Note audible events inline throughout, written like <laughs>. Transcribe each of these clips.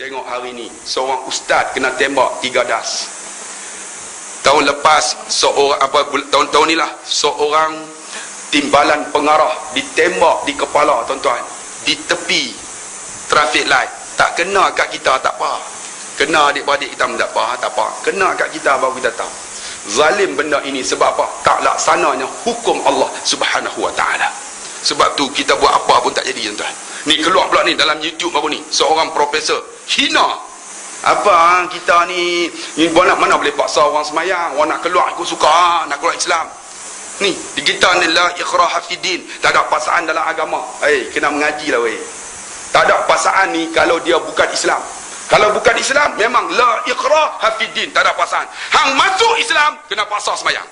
Tengok hari ni seorang ustaz kena tembak tiga das. Tahun lepas seorang apa tahun-tahun inilah seorang timbalan pengarah ditembak di kepala tuan-tuan. Di tepi traffic light. Tak kena kat kita tak apa. Kena adik-beradik kita tak apa tak apa. Kena kat kita baru kita tahu. Zalim benda ini sebab apa? Tak laksananya hukum Allah subhanahu wa ta'ala sebab tu kita buat apa pun tak jadi tuan-tuan ni keluar pula ni dalam youtube baru ni? Seorang profesor hina. Apa ha? kita ni ni mana, mana boleh paksa orang semayang? Orang nak keluar ikut suka ha? nak keluar Islam. Ni di kita ni la ikrah hafidin. Tak ada pasangan dalam agama. Hey, kena mengaji lah weh. Tak ada pasangan ni kalau dia bukan Islam. Kalau bukan Islam memang la ikrah hafidin. Tak ada pasangan hang masuk Islam kena paksa semayang.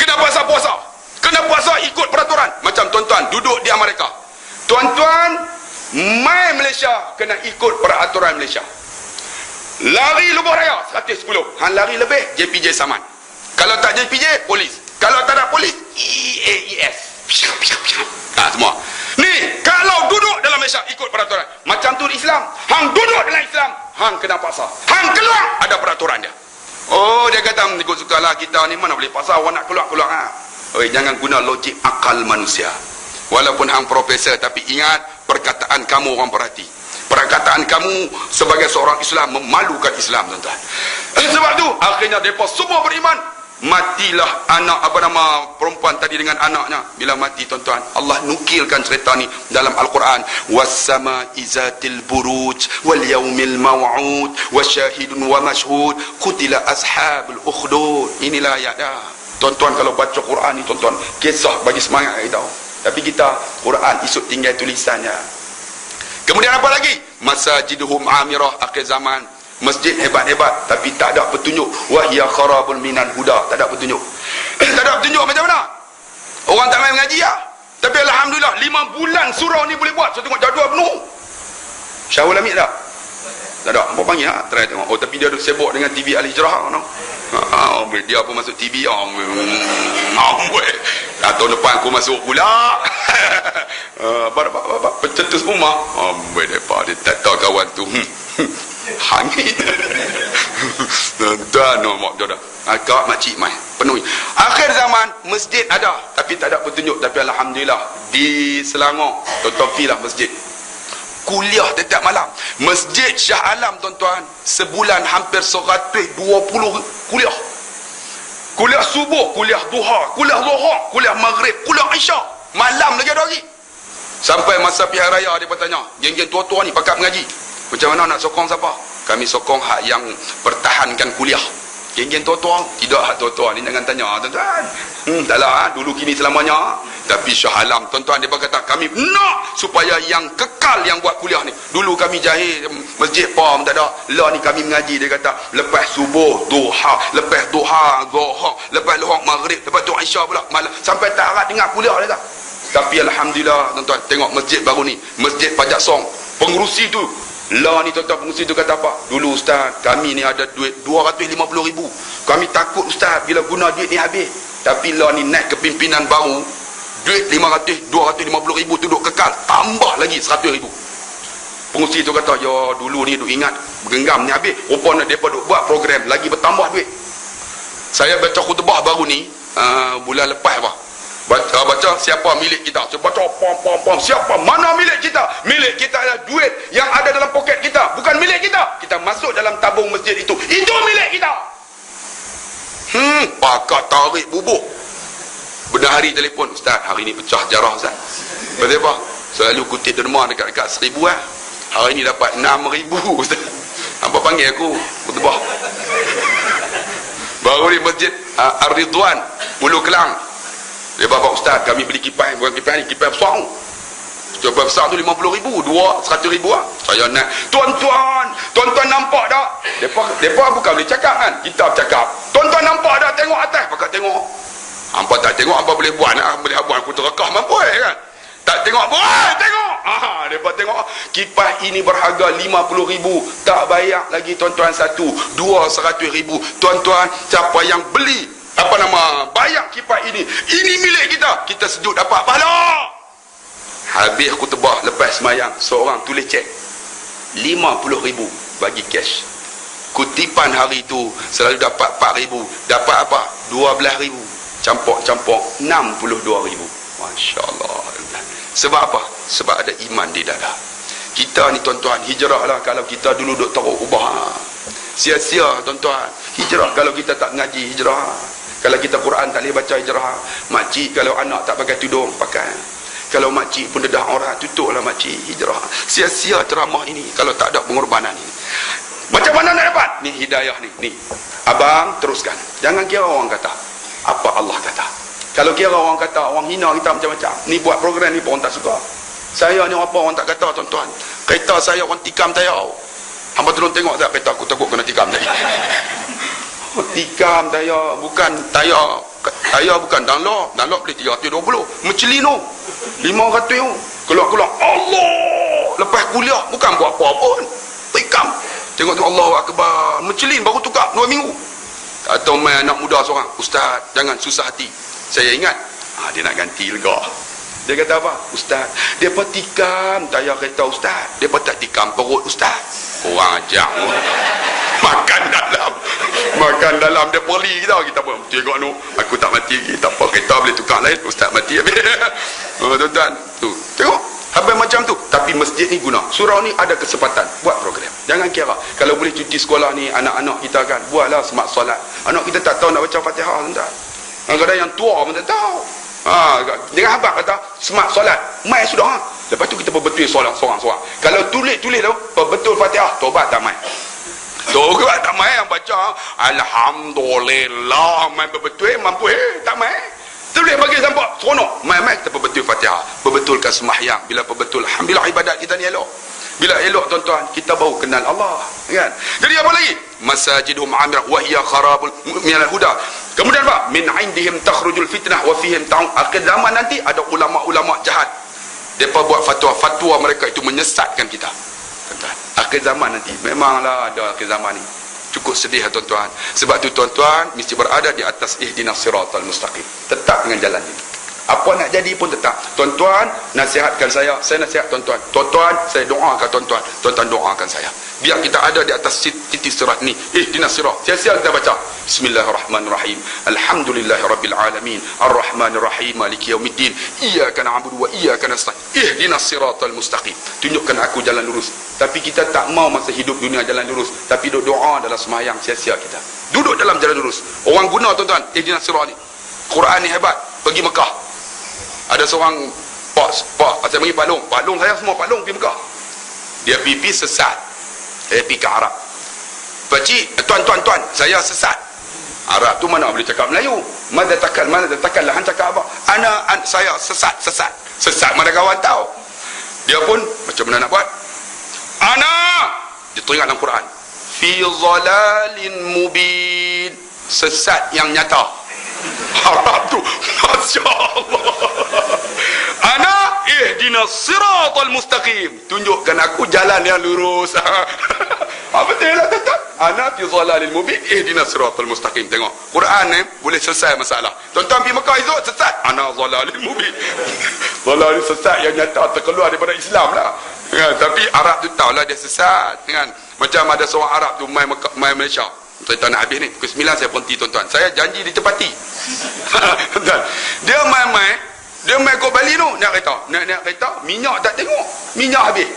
Kena paksa puasa kena puasa ikut peraturan. Macam tuan-tuan duduk di Amerika. Tuan-tuan mai Malaysia kena ikut peraturan Malaysia. Lari lubuk raya 110 han lari lebih JPJ saman. Kalau tak JPJ polis. Kalau tak ada polis EAES ha, semua. Ni kalau duduk dalam Malaysia ikut peraturan. Macam tu Islam. Hang duduk dalam Islam hang kena paksa. Hang keluar ada peraturan dia. Oh dia kata ikut suka lah kita ni mana boleh paksa? Awak nak keluar-keluar ha? Oi, jangan guna logik akal manusia. Walaupun hang profesor tapi ingat perkataan kamu orang perhati perkataan kamu sebagai seorang Islam memalukan Islam tuan-tuan. Eh, sebab tu akhirnya mereka semua beriman. Matilah anak apa nama perempuan tadi dengan anaknya. Bila mati tuan-tuan Allah nukilkan cerita ni dalam Al-Quran. Wassama izatil buruj wal yaumil maw'ud wasyahidun wa mashhud. Kutila ashabul ukhdud. Inilah ayat dah tuan-tuan kalau baca Quran ni tuan-tuan kisah bagi semangat kita tapi kita Quran isuk tinggal tulisannya. Kemudian apa lagi? Masajidhum amirah akhir zaman. Masjid hebat-hebat tapi tak ada petunjuk. Wahya kharabun minal huda tak ada petunjuk. <clears throat> Tak ada petunjuk macam mana? Orang tak main mengaji lah tapi Alhamdulillah lima bulan surau ni boleh buat. Saya tengok jadual penuh. Syahul Amid tak tak ada. Apa panggil lah try tengok. Oh tapi dia ada sibuk dengan TV Al-Hijrah no? Ha, oh, dia pun masuk TV oh, oh, tahun depan aku masuk pula. Apa apa apa pencetus rumah oh, dia tak tahu kawan tu. Hangit. <laughs> Tuan no mak jodoh akak makcik mai penuhi. Akhir zaman masjid ada. Tapi tak ada petunjuk. Tapi alhamdulillah di Selangor tuan-tuan lah masjid kuliah setiap malam. Masjid Syah Alam tuan-tuan sebulan hampir 120 kuliah. Kuliah subuh kuliah duha kuliah zuhur kuliah maghrib kuliah isyak. Malam lagi ada lagi. Sampai masa pihak raya dia bertanya geng-geng tua-tua ni pakat mengaji? Macam mana nak sokong siapa? Kami sokong hak yang pertahankan kuliah. Geng-geng tua-tua tidak hak tua-tua ni jangan tanya tuan-tuan. Hmm, tak lah dulu kini selamanya tapi Syah Alam tuan-tuan dia berkata kami nak supaya yang kekal yang buat kuliah ni. Dulu kami jahil masjid pom tak ada. Lah ni kami mengaji dia kata lepas subuh duha lepas duha zuhur lepas luhur maghrib lepas tu isya pula malam sampai tak harap dengar kuliah dia tapi Alhamdulillah tuan-tuan tengok masjid baru ni masjid pajak song pengurusi tu. Lah ni tuan-tuan pengurusi tu kata apa? Dulu ustaz kami ni ada duit 250 ribu. Kami takut ustaz bila guna duit ni habis. Tapi lah ni naik kepimpinan baru duit 500 250 ribu tu duduk kekal tambah lagi 100 ribu. Pengurusi tu kata ya dulu ni duk ingat bergenggam ni habis. Rupanya mereka duk buat program lagi bertambah duit. Saya baca khutbah baru ni uh, bulan lepas apa baca baca siapa milik kita? Saya baca pom pom pom. Siapa mana milik kita? Milik kita adalah duit yang ada dalam poket kita bukan milik kita. Kita masuk dalam tabung masjid itu. Itu milik kita. Hmm pakat tarik bubuk benar hari telefon ustaz. Hari ni pecah jarah ustaz. Betul apa? Selalu kutip derma dekat-dekat seribu eh. Hari ni dapat enam ribu ustaz. Apa panggil aku? Betul baru di masjid uh, Ar-Ridwan Mulu Kelang. Dia bapak ustaz kami beli kipas bukan kipas ni kipas besar kipas besar tu 50 ribu dua 100 ribu lah saya nak tuan-tuan tuan-tuan nampak tak? Mereka, bukan boleh cakap kan? Kita bercakap tuan-tuan nampak tak? Tengok atas. Pakat tengok hampa tak tengok apa boleh buat nak boleh buat aku terekah mampu eh, kan? Tak tengok apa eh, tengok. Aha mereka tengok. Kipas ini berharga 50 ribu. Tak bayar lagi tuan-tuan satu dua 100 ribu. Tuan-tuan siapa yang beli apa nama bayar kipas ini ini milik kita. Kita sejud dapat pahala habis aku tebah lepas semayang seorang tulis cek. 50 ribu bagi cash. Kutipan hari itu selalu dapat 4 ribu. Dapat apa? 12 ribu campur-campur 62 ribu. Masya Allah sebab apa? sebab ada iman di dada kita ni tuan-tuan hijrah lah kalau kita dulu duk teruk ubah. Sia-sia tuan-tuan. Hijrah kalau kita tak ngaji hijrah. Kalau kita Quran tak boleh baca hijrah. Makcik kalau anak tak pakai tudung pakai. Kalau makcik pun dedah orang tutup lah makcik hijrah. Sia-sia ceramah ini kalau tak ada pengorbanan ini. Macam mana nak dapat? Ni hidayah ni. Ni. Abang teruskan. Jangan kira orang kata apa Allah kata? Kalau kira orang kata orang hina kita macam-macam ni buat program ni pun orang tak suka. Saya ni apa orang tak kata tuan-tuan? Kereta saya orang tikam tayau hamba tolong tengok tak kereta aku takut kena tikam tadi? <laughs> Tikam tayar bukan tayar. Tayar bukan download. Download beli 320 Michelin tu 500 tu. Keluar-keluar. Allah! Lepas kuliah bukan buat apa pun. Tikam. Tengok tu Allah Akbar. Michelin baru tukar. 2 minggu atau main anak muda seorang Ustaz jangan susah hati saya ingat ah, dia nak ganti lega dia kata apa? Ustaz, dia tikam tayar kereta Ustaz. Dia tak tikam perut Ustaz. Orang ajar. <laughs> Makan dalam. Makan dalam dia poli kita. Kita pun tengok nu. Aku tak mati lagi. Tak apa. Kereta boleh tukar lain. Ustaz mati habis. <laughs> Tuan-tuan. Tu. Tengok. Habis macam tu. Tapi masjid ni guna. Surau ni ada kesempatan. Buat program. Jangan kira. Kalau boleh cuti sekolah ni, anak-anak kita kan. Buatlah semak solat. Anak kita tak tahu nak baca fatihah. Tuan-tuan. Kadang-kadang yang tua pun tak tahu. Ha, dengan habak kata semak solat mai sudah ha. lepas tu kita berbetul solat seorang-seorang kalau tulis-tulis tu berbetul fatihah tobat tak mai tobat tak mai yang baca Alhamdulillah mai berbetul mampu eh tak mai tulis bagi sampai seronok mai-mai kita berbetul fatihah berbetulkan semahyang bila berbetul Alhamdulillah ibadat kita ni elok bila elok tuan-tuan kita baru kenal Allah kan jadi apa lagi masajidhum amir wa hiya kharabul minal huda Kemudian apa? Min indihim takhrujul fitnah wa fihim ta'un. Akhir zaman nanti ada ulama-ulama jahat. Depa buat fatwa, fatwa mereka itu menyesatkan kita. Tuan-tuan, akhir zaman nanti memanglah ada akhir zaman ni. Cukup sedih ya, tuan-tuan. Sebab tu tuan-tuan mesti berada di atas ihdinas siratal mustaqim. Tetap dengan jalan ini. Apa nak jadi pun tetap. Tuan-tuan, nasihatkan saya. Saya nasihat tuan-tuan. Tuan-tuan, saya doakan tuan-tuan. Tuan-tuan doakan saya. Biar kita ada di atas titik sirat ni. Eh, dina sirat. Siap-siap kita baca. Bismillahirrahmanirrahim. Alhamdulillahirrabbilalamin. Ar-Rahmanirrahim. Maliki yaumiddin. Iyaka na'budu wa iyaka nasta'in. Eh, dina siratal mustaqim. Tunjukkan aku jalan lurus. Tapi kita tak mau masa hidup dunia jalan lurus. Tapi doa dalam semayang sia-sia kita. Duduk dalam jalan lurus. Orang guna tuan-tuan. Eh, dina sirat ni. Quran ni hebat. Pergi Mekah ada seorang pak pak saya bagi palung palung saya semua palung pergi Mekah dia pipi sesat eh pergi ke Arab pakcik tuan tuan saya sesat Arab tu mana boleh cakap Melayu mana takkan mana takkan lah cakap apa ana an, saya sesat sesat sesat mana kawan tahu dia pun macam mana nak buat ana. Dia dalam Quran. Fi zalalin mubin. Sesat yang nyata. <laughs> Arab tu. Masya Allah Ana ihdina siratal mustaqim. Tunjukkan aku jalan yang lurus. Apa <laughs> betul lah tuan Ana fi zalalil mubin. Ihdina siratal mustaqim. Tengok. Quran ni boleh selesai masalah. Tuan-tuan pergi Mekah itu sesat. Ana zalalil mubin <laughs> Zalalil sesat yang nyata terkeluar daripada Islam lah. Ya, Tapi Arab tu tahulah dia sesat kan? Macam ada seorang Arab tu main, main Malaysia. Tuan-tuan nak habis ni. Pukul 9 saya berhenti tuan-tuan. Saya janji ditepati. <laughs> Dia main-main Dia main kau Bali tu. Nak kereta. Nak-nak kereta Minyak tak tengok. Minyak habis.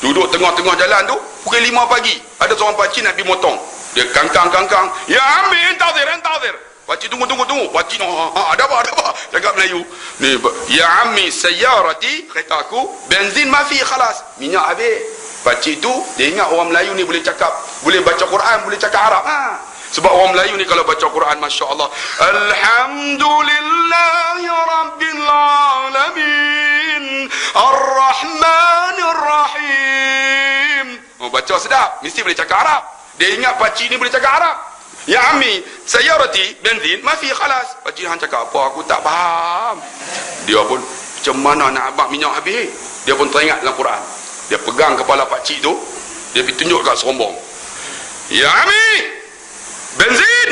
Duduk tengah-tengah jalan tu Pukul 5 pagi Ada seorang pakcik nak pergi motong. Dia kangkang-kangkang Ya ambil entazir entazir Pakcik tunggu tunggu tunggu Pakcik ha, ha, ada apa ada apa Cakap Melayu ni, Ya ambil sayarati Kereta aku Benzin mafi khalas Minyak habis Pakcik tu dia ingat orang Melayu ni boleh cakap, boleh baca Quran, boleh cakap Arab. Ha. Sebab orang Melayu ni kalau baca Quran masya-Allah, alhamdulillahi rabbil alamin, arrahmanir rahim. Oh baca sedap, mesti boleh cakap Arab. Dia ingat pakcik ni boleh cakap Arab. Ya Ami, saya roti benzin, mafi khalas. Pakcik hang cakap apa aku tak faham. Dia pun macam mana nak abang minyak habis? Dia pun teringat dalam Quran dia pegang kepala pak cik tu dia pergi tunjuk kat serombong ya ami benzin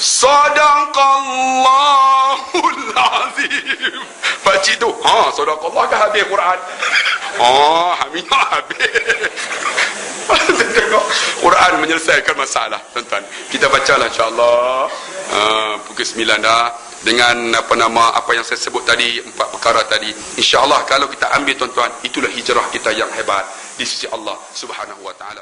sadaqallahul azim. Pak tu ha sadaqallah kan habis Quran? Oh ha minyak habis. <laughs> Menyelesaikan masalah tuan-tuan. Kita bacalah insyaAllah. Uh, pukul 9 dah. Dengan apa nama apa yang saya sebut tadi empat perkara tadi. Insyaallah kalau kita ambil tuan-tuan itulah hijrah kita yang hebat di sisi Allah Subhanahu wa taala